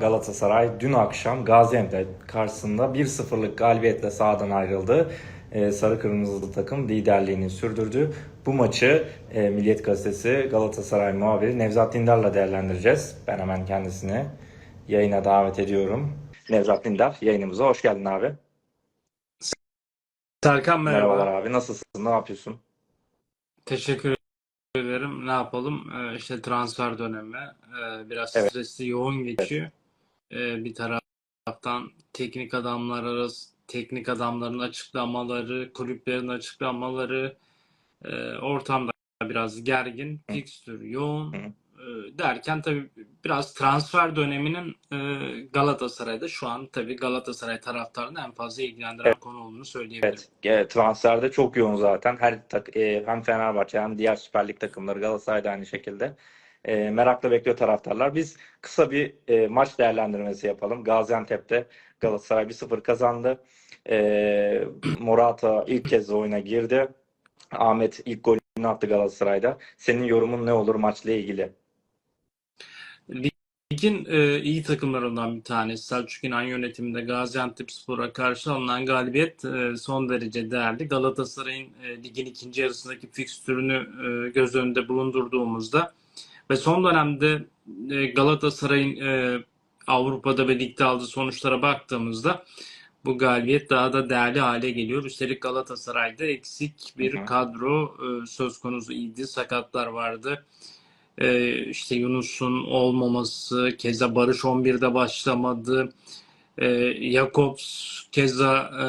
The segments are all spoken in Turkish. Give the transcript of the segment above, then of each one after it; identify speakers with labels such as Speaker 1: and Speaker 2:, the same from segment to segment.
Speaker 1: Galatasaray dün akşam Gaziantep karşısında 1-0'lık galibiyetle sahadan ayrıldı. Ee, Sarı Kırmızılı takım liderliğini sürdürdü. Bu maçı e, Milliyet Gazetesi Galatasaray muhabiri Nevzat Dindar'la değerlendireceğiz. Ben hemen kendisini yayına davet ediyorum. Nevzat Dindar yayınımıza hoş geldin abi.
Speaker 2: Serkan merhaba.
Speaker 1: Merhabalar abi nasılsın ne yapıyorsun?
Speaker 2: Teşekkür ederim. Ne yapalım? Ee, işte transfer dönemi. Ee, biraz
Speaker 1: Evet.
Speaker 2: stresli, yoğun geçiyor. Ee, bir taraftan teknik adamlar arası, teknik adamların açıklamaları, kulüplerin açıklamaları, e, ortamda biraz gergin, fikstür yoğun. Ee, derken tabii biraz transfer döneminin e, Galatasaray'da şu an tabii Galatasaray taraftarını en fazla ilgilendiren konu olduğunu söyleyebilirim.
Speaker 1: Evet, e, transferde çok yoğun zaten. Her tak, e, hem Fenerbahçe hem diğer Süper Lig takımları Galatasaray da aynı şekilde. E, merakla bekliyor taraftarlar. Biz kısa bir e, maç değerlendirmesi yapalım. Gaziantep'te Galatasaray 1-0 kazandı. E, Morata ilk kez oyuna girdi. Ahmet ilk golünü attı Galatasaray'da. Senin yorumun ne olur maçla ilgili?
Speaker 2: Ligin e, iyi takımlarından bir tanesi. Selçuk İnan yönetiminde Gaziantepspor'a karşı alınan galibiyet e, son derece değerli. Galatasaray'ın e, ligin ikinci yarısındaki fikstürünü e, göz önünde bulundurduğumuzda ve son dönemde e, Galatasaray'ın e, Avrupa'da ve ligde aldığı sonuçlara baktığımızda bu galibiyet daha da değerli hale geliyor. Üstelik Galatasaray'da eksik bir
Speaker 1: Hı hı.
Speaker 2: kadro e, söz konusu idi. Sakatlar vardı. Ee, işte Yunus'un olmaması, keza Barış 11'de başlamadı. Ee, Jakobs keza e,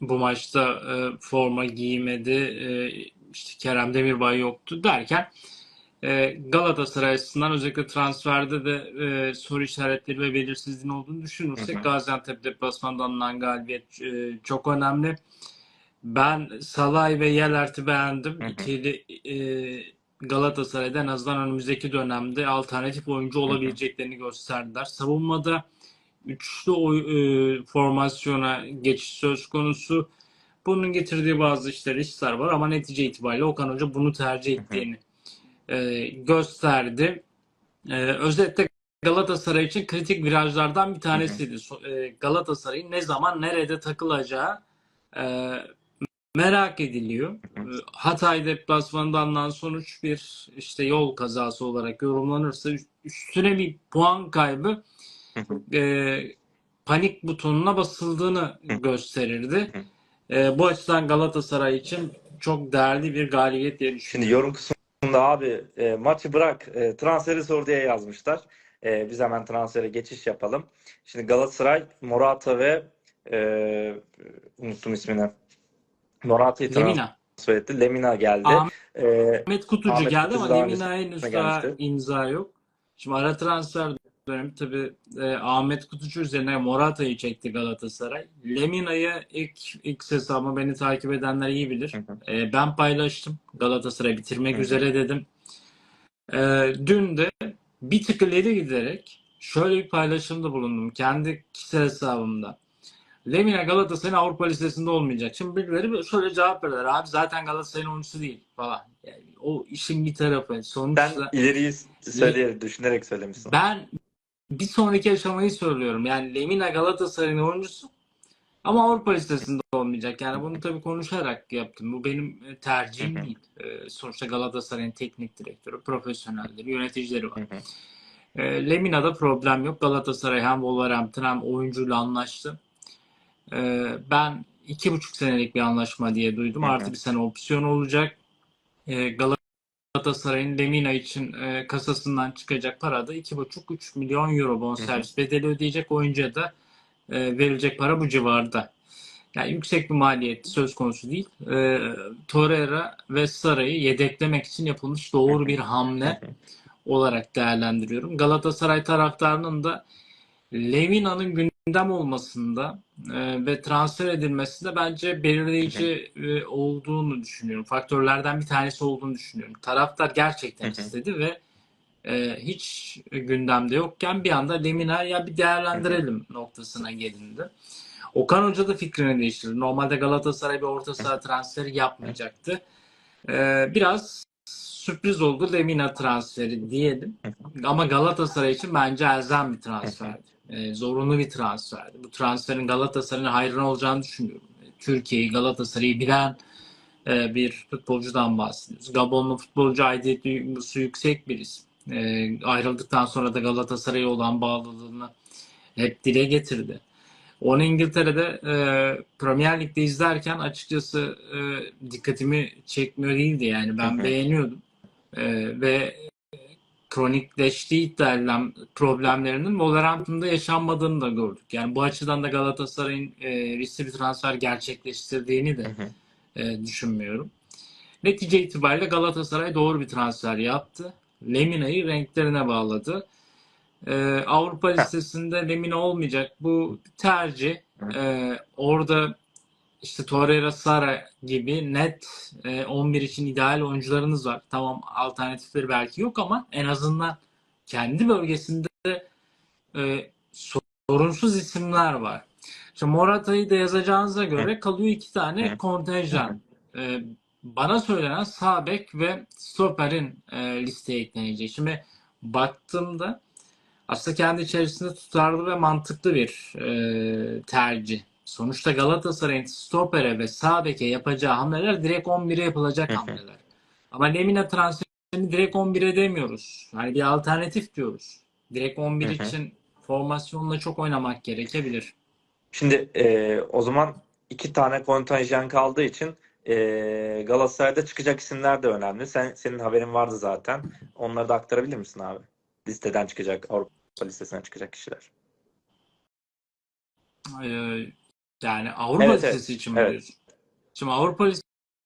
Speaker 2: bu maçta e, forma giymedi. İşte Kerem Demirbay yoktu derken e, Galatasaray açısından özellikle transferde de e, soru işaretleri ve belirsizliğin olduğunu düşünürsek
Speaker 1: Hı hı.
Speaker 2: Gaziantep deplasmanda alınan galibiyet e, çok önemli. Ben Salay ve Yelert'i beğendim.
Speaker 1: Hı hı.
Speaker 2: İkili e, Galatasaray'da en azından önümüzdeki dönemde alternatif oyuncu
Speaker 1: Hı hı.
Speaker 2: olabileceklerini gösterdiler. Savunmada üçlü oy, e, formasyona geçiş söz konusu. Bunun getirdiği bazı işte riskler var ama netice itibariyle Okan Hoca bunu tercih
Speaker 1: Hı hı.
Speaker 2: E, gösterdi. E, özetle Galatasaray için kritik virajlardan bir tanesiydi. E, Galatasaray'ın ne zaman nerede takılacağı e, merak ediliyor. E, Hatay deplasmanından alınan sonuç bir işte yol kazası olarak yorumlanırsa üstüne bir puan kaybı e, panik butonuna basıldığını gösterirdi. E, bu açıdan Galatasaray için çok değerli bir galibiyet diye
Speaker 1: Şimdi
Speaker 2: düşünüyorum.
Speaker 1: yorum kısmında abi e, maçı bırak e, transferi sor diye yazmışlar. E, biz hemen transfere geçiş yapalım. Şimdi Galatasaray Morata ve e, unuttum ismini. Morata'yı
Speaker 2: Lemina.
Speaker 1: transfer etti. Lemina geldi. E,
Speaker 2: Ahmet Kutucu
Speaker 1: Ahmet
Speaker 2: geldi
Speaker 1: Kutucu
Speaker 2: ama
Speaker 1: daha
Speaker 2: Lemina henüz daha
Speaker 1: gelmişti.
Speaker 2: imza yok. Şimdi ara transfer dönemi tabii e, Ahmet Kutucu üzerine Morata'yı çekti Galatasaray. Lemina'yı ilk ilk hesabımı beni takip edenler iyi bilir.
Speaker 1: Hı hı.
Speaker 2: E, ben paylaştım. Galatasaray bitirmek
Speaker 1: Hı
Speaker 2: üzere dedim. E, dün de bir tık ileri giderek şöyle bir paylaşımda bulundum. Kendi kişisel hesabımda. Lemina Galatasaray'ın Avrupa listesinde olmayacak. Şimdi birileri şöyle cevap verirler. Abi zaten Galatasaray'ın oyuncusu değil falan. Yani o işin bir tarafı. Sonuçta
Speaker 1: ileriyi söyleyerek, düşünerek söylemişsin.
Speaker 2: ben bir sonraki aşamayı söylüyorum. Yani Lemina Galatasaray'ın oyuncusu ama Avrupa listesinde olmayacak. Yani bunu tabii konuşarak yaptım. Bu benim e, tercihim değil. E, Sonuçta Galatasaray'ın teknik direktörü, profesyonelleri, yöneticileri var. E, Lemina'da problem yok. Galatasaray hem Wolverhampton hem oyuncuyla anlaştı. E, Ben iki buçuk senelik bir anlaşma diye duydum. Artı bir sene opsiyon olacak. E, Galatasaray'ın Lemina için e, kasasından çıkacak para da 2,5-3 milyon euro bonservis bedeli ödeyecek. Oyuncuya da e, verilecek para bu civarda. Yani yüksek bir maliyet söz konusu değil. E, Torreira ve Sara'yı yedeklemek için yapılmış doğru bir hamle olarak değerlendiriyorum. Galatasaray taraftarının da Lemina'nın gündem olmasında e, ve transfer edilmesinde bence belirleyici e, olduğunu düşünüyorum. Faktörlerden bir tanesi olduğunu düşünüyorum. Taraftar gerçekten istedi ve e, hiç gündemde yokken bir anda Lemina ya bir değerlendirelim noktasına gelindi. Okan Hoca da fikrini değiştirdi. Normalde Galatasaray bir orta saha transferi yapmayacaktı. E, biraz sürpriz oldu Lemina transferi diyelim. Ama Galatasaray için bence elzem bir transferdi. Ee, zorunlu bir transferdi. Bu transferin Galatasaray'ın hayrına olacağını düşünüyorum. Türkiye'yi, Galatasaray'ı bilen e, bir futbolcudan bahsediyoruz. Gabonlu futbolcu aidiyet duygusu yüksek birisi. Ee, ayrıldıktan sonra da Galatasaray'a olan bağlılığını hep dile getirdi. Onu İngiltere'de e, Premier Lig'de izlerken açıkçası e, dikkatimi çekmiyor değildi yani ben beğeniyordum E, ve kronikleştiği iddia edilen problemlerinin Wolverhampton'da yaşanmadığını da gördük. Yani bu açıdan da Galatasaray'ın e, riskli bir transfer gerçekleştirdiğini de
Speaker 1: Hı hı.
Speaker 2: e, düşünmüyorum. Netice itibariyle Galatasaray doğru bir transfer yaptı. Lemina'yı renklerine bağladı. E, Avrupa listesinde Lemina olmayacak. Bu tercih. E, orada işte Torreira, Sara gibi net e, 11 için ideal oyuncularınız var. Tamam alternatifleri belki yok ama en azından kendi bölgesinde e, sorunsuz isimler var. İşte Morata'yı da yazacağınıza göre kalıyor iki tane kontenjan. E, bana söylenen sağ bek ve stoperin e, listeye eklenecek. Şimdi baktığımda aslında kendi içerisinde tutarlı ve mantıklı bir e, tercih. Sonuçta Galatasaray'ın stopere ve sağ beke yapacağı hamleler direkt 11'e yapılacak hamleler. Ama Lemina transferini direkt 11'e demiyoruz. Yani bir alternatif diyoruz. Direkt 11
Speaker 1: Hı hı.
Speaker 2: için formasyonla çok oynamak gerekebilir.
Speaker 1: Şimdi e, o zaman iki tane kontenjan kaldığı için e, Galatasaray'da çıkacak isimler de önemli. Sen senin haberin vardı zaten. Onları da aktarabilir misin abi? Listeden çıkacak, Avrupa listesinden çıkacak kişiler.
Speaker 2: Ee, yani Avrupa
Speaker 1: Evet, evet.
Speaker 2: listesi için mi
Speaker 1: Evet.
Speaker 2: diyorsun? Şimdi Avrupa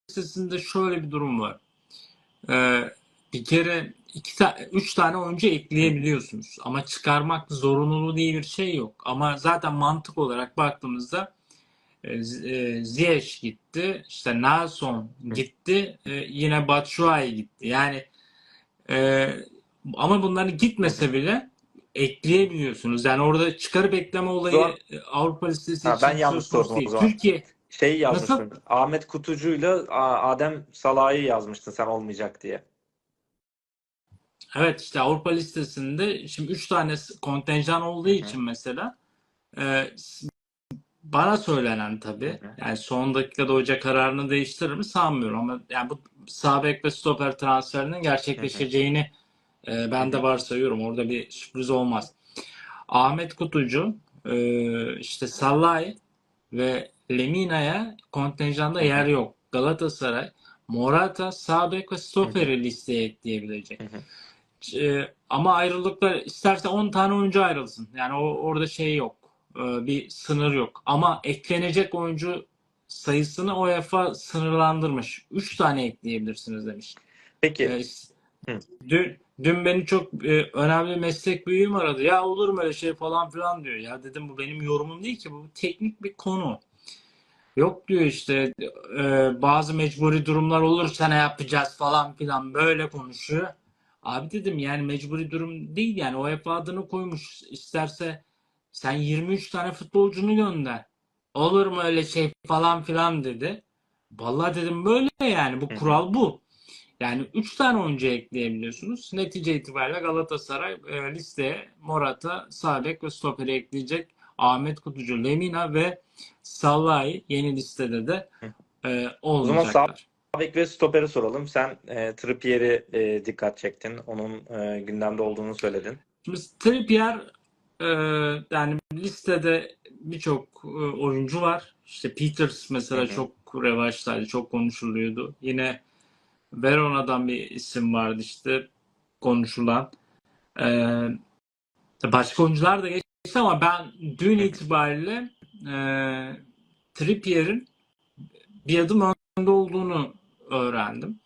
Speaker 2: listesinde şöyle bir durum var. Ee, bir kere iki ta üç tane oyuncu ekleyebiliyorsunuz. Ama çıkarmak zorunluluğu diye bir şey yok. Ama zaten mantık olarak baktığımızda e, e, Ziyech gitti. işte Nelson gitti. e, yine Batshuayi gitti. Yani e, ama bunların gitmese bile ekleyebiliyorsunuz. Yani orada çıkarıp ekleme olayı
Speaker 1: Doğru.
Speaker 2: e, Avrupa listesi
Speaker 1: Ha,
Speaker 2: için
Speaker 1: ben yanlış sordum o
Speaker 2: değil.
Speaker 1: zaman.
Speaker 2: Türkiye
Speaker 1: Şey yazmıştın. Ahmet Kutucu'yla Adem Salah'ı yazmıştın sen olmayacak diye.
Speaker 2: Evet işte Avrupa listesinde şimdi 3 tane kontenjan olduğu
Speaker 1: Hı hı.
Speaker 2: için mesela e, bana söylenen tabii
Speaker 1: Hı hı.
Speaker 2: yani son dakikada hoca kararını değiştirir mi sanmıyorum ama yani bu sağ bek ve stoper transferinin gerçekleşeceğini e, ben de varsayıyorum. Orada bir sürpriz olmaz. Ahmet Kutucu, e, işte Sallai ve Lemina'ya kontenjanda yer yok. Galatasaray Morata, sağ bek ve stoperi listeye ekleyebilecek. E, ama ayrılıklar isterse 10 tane oyuncu ayrılsın. Yani o orada şey yok. E, bir sınır yok. Ama eklenecek oyuncu sayısını UEFA sınırlandırmış. 3 tane ekleyebilirsiniz demiş.
Speaker 1: Peki.
Speaker 2: E,
Speaker 1: Hı.
Speaker 2: dün dün beni çok e, önemli meslek büyüğüm aradı. Ya olur mu öyle şey falan filan diyor. Ya dedim bu benim yorumum değil ki bu teknik bir konu. Yok diyor işte e, bazı mecburi durumlar olursa ne yapacağız falan filan böyle konuşuyor. Abi dedim yani mecburi durum değil yani UEFA adını koymuş. İsterse sen 23 tane futbolcunu gönder. Olur mu öyle şey falan filan dedi. Vallahi dedim böyle yani bu kural bu. Yani 3 tane oyuncu ekleyebiliyorsunuz. Netice itibariyle Galatasaray e, listeye Morata, sağ bek ve stoperi ekleyecek. Ahmet Kutucu, Lemina ve Sallai yeni listede de e,
Speaker 1: O zaman sağ
Speaker 2: olmayacaklar.
Speaker 1: bek ve stoperi soralım. Sen e, Trippier'i e, dikkat çektin. Onun e, gündemde olduğunu söyledin.
Speaker 2: Şimdi Trippier e, yani listede birçok e, oyuncu var. İşte Peters mesela
Speaker 1: Hı hı.
Speaker 2: çok revaçtaydı, çok konuşuluyordu. Yine Verona'dan bir isim vardı işte konuşulan. E, başka oyuncular da geçti ama ben dün itibariyle e, Trippier'in bir adım önde olduğunu öğrendim.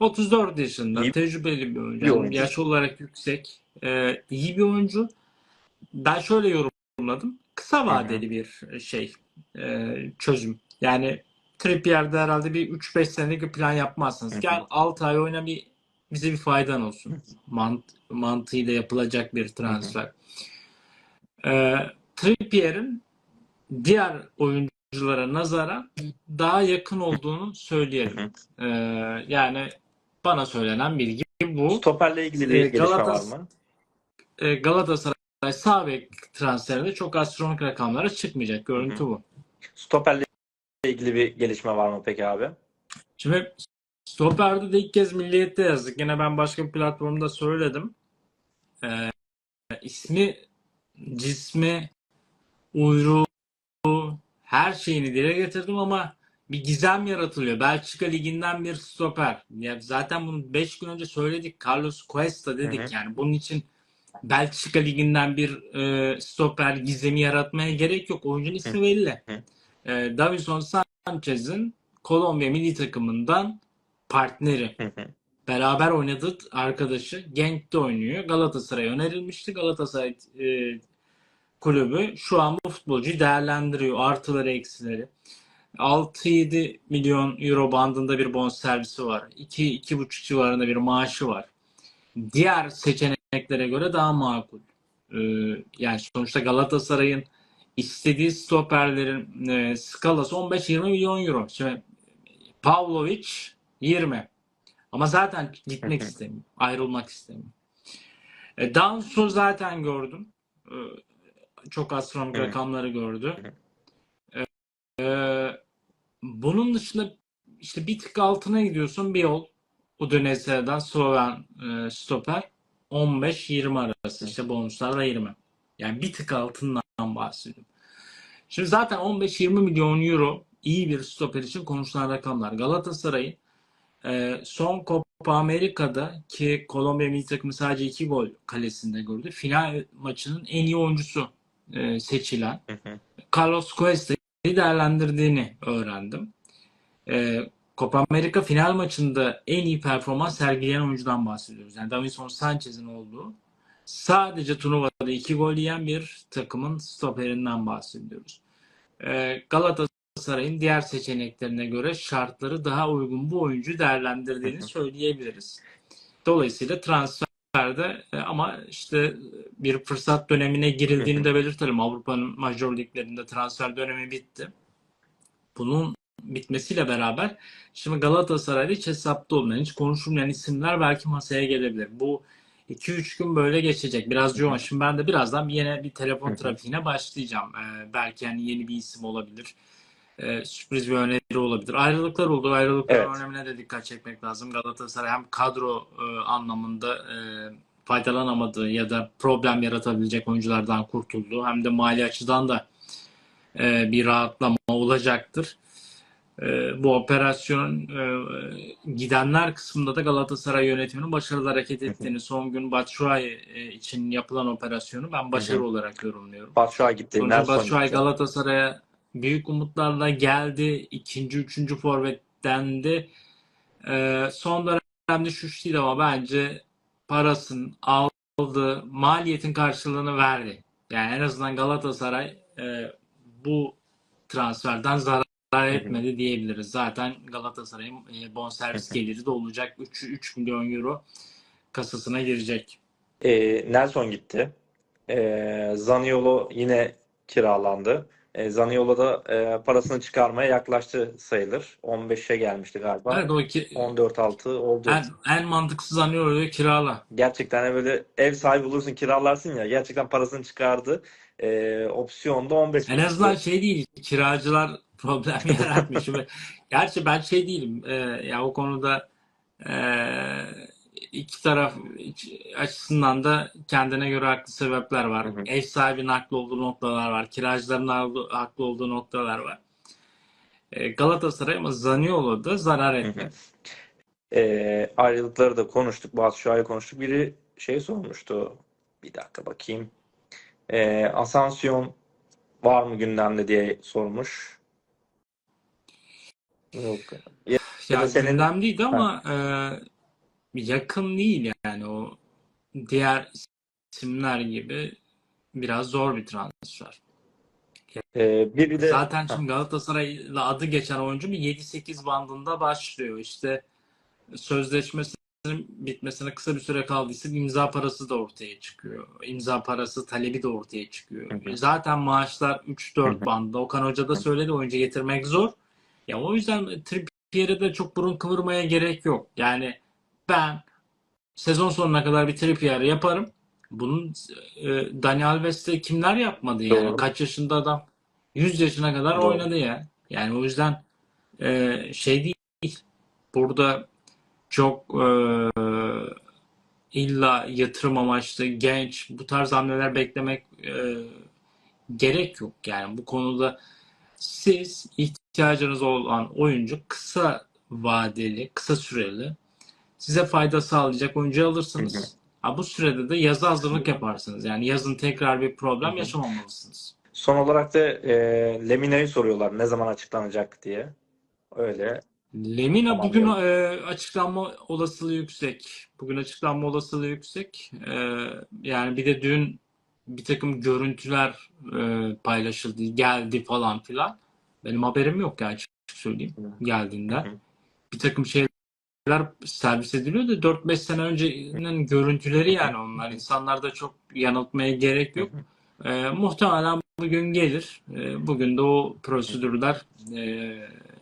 Speaker 2: 34 yaşında,
Speaker 1: İyi
Speaker 2: tecrübeli bir oyuncu.
Speaker 1: bir oyuncu.
Speaker 2: yaş olarak yüksek, e, iyi bir oyuncu. Ben şöyle yorumladım. Kısa vadeli bir şey, e, çözüm. Yani Trippier'de herhalde bir 3-5 senelik bir plan yapmazsınız. Gel 6 ay oyna bir bize bir faydan olsun. Mant mantığıyla yapılacak bir transfer. E, Trippier'in diğer oyunculara nazara daha yakın olduğunu söyleyelim. Ee, yani bana söylenen bilgi bu.
Speaker 1: Stoperle ilgili bir
Speaker 2: Ee,
Speaker 1: gelişme var
Speaker 2: Galatas-
Speaker 1: mı?
Speaker 2: Ee, Galatasaray sağ bek transferinde çok astronomik rakamlara çıkmayacak. Görüntü
Speaker 1: hı.
Speaker 2: bu.
Speaker 1: Stoperle ilgili bir gelişme var mı peki abi?
Speaker 2: Şimdi stoperde de ilk kez milliyette yazdık. Yine ben başka bir platformda söyledim. Ee, ismi, cismi, uyruğu, her şeyini dile getirdim ama bir gizem yaratılıyor. Belçika Ligi'nden bir stoper. Ya zaten bunu 5 gün önce söyledik. Carlos Cuesta dedik
Speaker 1: Hı hı.
Speaker 2: yani. Bunun için Belçika Ligi'nden bir e, stoper gizemi yaratmaya gerek yok. Oyuncunun ismi belli.
Speaker 1: Hı.
Speaker 2: E, Davinson Sanchez'in Kolombiya milli takımından partneri. Beraber oynadığı arkadaşı Genk'te oynuyor. Galatasaray'a önerilmişti. Galatasaray e, kulübü şu an bu futbolcuyu değerlendiriyor. Artıları eksileri. 6-7 milyon euro bandında bir bonservisi var. 2-2,5 civarında bir maaşı var. Diğer seçeneklere göre daha makul. Ee, yani sonuçta Galatasaray'ın istediği stoperlerin e, skalası 15-20 milyon euro. Şimdi Pavlovic 20. Ama zaten gitmek istemiyor. Ayrılmak istemiyor. E, Danso zaten gördüm. E, çok astronomik
Speaker 1: Hı.
Speaker 2: rakamları gördü.
Speaker 1: Hı
Speaker 2: Ee, bunun dışında işte bir tık altına gidiyorsun bir yol. Udinese'den Sloven e, stoper 15-20 arası işte bonuslarla 20. Yani bir tık altından bahsediyorum. Şimdi zaten 15-20 milyon euro iyi bir stoper için konuşulan rakamlar. Galatasaray'ın e, son Copa Amerika'da ki Kolombiya milli takımı sadece 2 gol kalesinde gördü. Final maçının en iyi oyuncusu e, seçilen. Carlos Cuesta'yı değerlendirdiğini öğrendim. Ee, Copa Amerika final maçında en iyi performans sergileyen oyuncudan bahsediyoruz. Yani Davinson Sanchez'in olduğu sadece turnuvada iki gol yiyen bir takımın stoperinden bahsediyoruz. Ee, Galatasaray'ın diğer seçeneklerine göre şartları daha uygun bu oyuncu değerlendirdiğini söyleyebiliriz. Dolayısıyla transferde e, ama işte bir fırsat dönemine girildiğini de belirtelim. Avrupa'nın major liglerinde transfer dönemi bitti. Bunun bitmesiyle beraber şimdi Galatasaray'da hiç hesapta olmayan, hiç konuşulmayan isimler belki masaya gelebilir. Bu 2-3 gün böyle geçecek. Biraz yoğun. Şimdi ben de birazdan yine bir telefon trafiğine başlayacağım. Ee, belki yani yeni bir isim olabilir. Ee, sürpriz bir öneri olabilir. Ayrılıklar oldu. Ayrılıkların
Speaker 1: Evet.
Speaker 2: önemine de dikkat çekmek lazım. Galatasaray hem kadro e, anlamında e, faydalanamadığı ya da problem yaratabilecek oyunculardan kurtuldu. Hem de mali açıdan da e, bir rahatlama olacaktır. E, bu operasyonun e, gidenler kısmında da Galatasaray yönetiminin başarılı hareket ettiğini, son gün Batshuayi e, için yapılan operasyonu ben başarı olarak yorumluyorum.
Speaker 1: Batshuayi gitti.
Speaker 2: Sonuçta
Speaker 1: Nelson
Speaker 2: Batshuayi. Galatasaray'a büyük umutlarla geldi. İkinci, üçüncü forvet dendi. Ee, son dönemde şu değil ama bence parasını aldı, maliyetin karşılığını verdi. Yani en azından Galatasaray e, bu transferden zarar etmedi diyebiliriz. Zaten Galatasaray'ın e, bonservis geliri de olacak. 3, 3 milyon euro kasasına girecek.
Speaker 1: Ee, Nelson gitti. Ee, Zaniolo yine kiralandı. Ee, Zaniolo da e, parasını çıkarmaya yaklaştı sayılır. 15'e gelmişti galiba.
Speaker 2: Evet o iki,
Speaker 1: 14-6 oldu.
Speaker 2: en, en mantıksız anlıyor kirala.
Speaker 1: Gerçekten hani böyle ev sahibi olursun kiralarsın ya. Gerçekten parasını çıkardı. Ee, opsiyonda 15
Speaker 2: En azından şey değil, kiracılar problem yaratmış. Gerçi ben şey değilim, e, ya o konuda e, iki taraf açısından da kendine göre haklı sebepler var.
Speaker 1: Hı hı.
Speaker 2: Ev sahibinin haklı olduğu noktalar var, kiracıların haklı, olduğu noktalar var. E, Galatasaray ama Zaniolo da zarar etmedi.
Speaker 1: Ee, ayrılıkları da konuştuk. Batshuayi konuştuk. Biri şey sormuştu. Bir dakika bakayım. Ee, Asensiyon var mı gündemde diye sormuş. Yok. Ya
Speaker 2: Ya
Speaker 1: da senin-
Speaker 2: gündemdeydi ama e, yakın değil yani o diğer isimler gibi biraz zor bir transfer.
Speaker 1: Ee, biri de
Speaker 2: Zaten şimdi Galatasaray'la adı geçen oyuncu bir 7-8 bandında başlıyor. İşte sözleşmesinin bitmesine kısa bir süre kaldıysa imza parası da ortaya çıkıyor. İmza parası talebi de ortaya çıkıyor.
Speaker 1: Hı hı.
Speaker 2: Zaten maaşlar
Speaker 1: Hı
Speaker 2: 3-4
Speaker 1: hı.
Speaker 2: bandında. Okan Hoca da söyledi oyuncu getirmek zor. Ya o yüzden Trippier'e de çok burun kıvırmaya gerek yok. Yani ben sezon sonuna kadar bir Trippier yaparım. Bunun e, Dani Alves'te kimler yapmadı yani?
Speaker 1: Doğru.
Speaker 2: Kaç yaşında adam? 100 yaşına kadar
Speaker 1: Doğru.
Speaker 2: oynadı ya. Yani o yüzden e, şey değil. Burada çok e, illa yatırım amaçlı genç bu tarz hamleler beklemek e, gerek yok. Yani bu konuda siz ihtiyacınız olan oyuncu kısa vadeli, kısa süreli size fayda sağlayacak oyuncu
Speaker 1: Hı hı.
Speaker 2: alırsınız. Ha, bu sürede de yaza hazırlık yaparsınız. Yani yazın tekrar bir problem yaşamamalısınız.
Speaker 1: Son olarak da e, Lemina'yı soruyorlar ne zaman açıklanacak diye. Öyle
Speaker 2: Lemina bugün
Speaker 1: tamamlayalım.
Speaker 2: e, açıklanma olasılığı yüksek. Bugün açıklanma olasılığı yüksek. E, yani bir de dün bir takım görüntüler e, paylaşıldı, geldi falan filan. Benim haberim yok yani açık söyleyeyim
Speaker 1: Hı hı.
Speaker 2: geldiğinden.
Speaker 1: Hı.
Speaker 2: Bir takım şeyler servis ediliyor da 4-5 sene öncenin görüntüleri yani onlar. İnsanlar da çok yanıltmaya gerek yok. E, muhtemelen bugün gelir. E, bugün de o prosedürler e,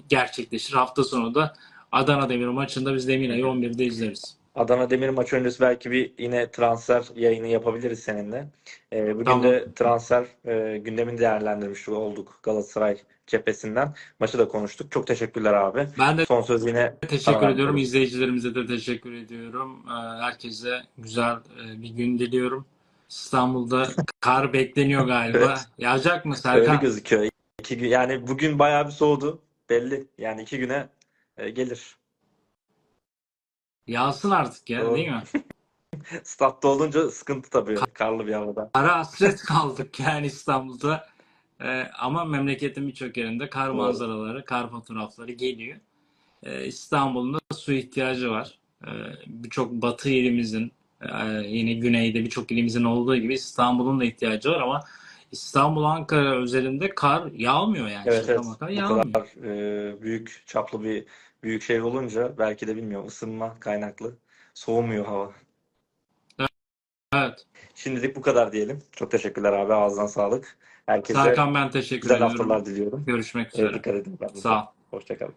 Speaker 2: gerçekleşir. Hafta sonu da Adana Demir maçında biz Lemina'yı 11'de izleriz.
Speaker 1: Adana Demir maçı öncesi belki bir yine transfer yayını yapabiliriz seninle. Ee, bugün
Speaker 2: Tamam.
Speaker 1: de transfer e, gündemini değerlendirmiş olduk Galatasaray cephesinden. Maçı da konuştuk. Çok teşekkürler abi.
Speaker 2: Ben de
Speaker 1: Son söz yine
Speaker 2: teşekkür ediyorum. İzleyicilerimize de teşekkür ediyorum. Ee, Herkese güzel e, bir gün diliyorum. İstanbul'da kar bekleniyor galiba.
Speaker 1: Evet.
Speaker 2: Yağacak mı
Speaker 1: Öyle
Speaker 2: Serkan?
Speaker 1: gözüküyor. İki gün, yani bugün bayağı bir soğudu. Belli. Yani iki güne e, gelir.
Speaker 2: Yağsın artık ya
Speaker 1: Doğru.
Speaker 2: değil mi?
Speaker 1: Statta olunca sıkıntı tabii. Karlı bir havada.
Speaker 2: Kara hasret kaldık yani İstanbul'da. Ee, ama memleketin birçok yerinde kar
Speaker 1: Doğru.
Speaker 2: manzaraları, kar fotoğrafları geliyor. Ee, İstanbul'un da su ihtiyacı var. Ee, birçok batı ilimizin, e, yine güneyde birçok ilimizin olduğu gibi İstanbul'un da ihtiyacı var ama İstanbul, Ankara özelinde kar yağmıyor yani.
Speaker 1: Evet
Speaker 2: Şaka
Speaker 1: evet. Bu
Speaker 2: yağmıyor.
Speaker 1: kadar e, büyük çaplı bir büyük şehir olunca belki de bilmiyorum ısınma kaynaklı soğumuyor hava.
Speaker 2: Evet.
Speaker 1: Şimdilik bu kadar diyelim. Çok teşekkürler abi. Ağzına sağlık. Herkese
Speaker 2: Serkan ben teşekkür
Speaker 1: güzel
Speaker 2: ediyorum.
Speaker 1: haftalar diliyorum.
Speaker 2: Görüşmek
Speaker 1: Ee,
Speaker 2: üzere.
Speaker 1: dikkat edin.
Speaker 2: Sağ ol.
Speaker 1: Hoşça kalın.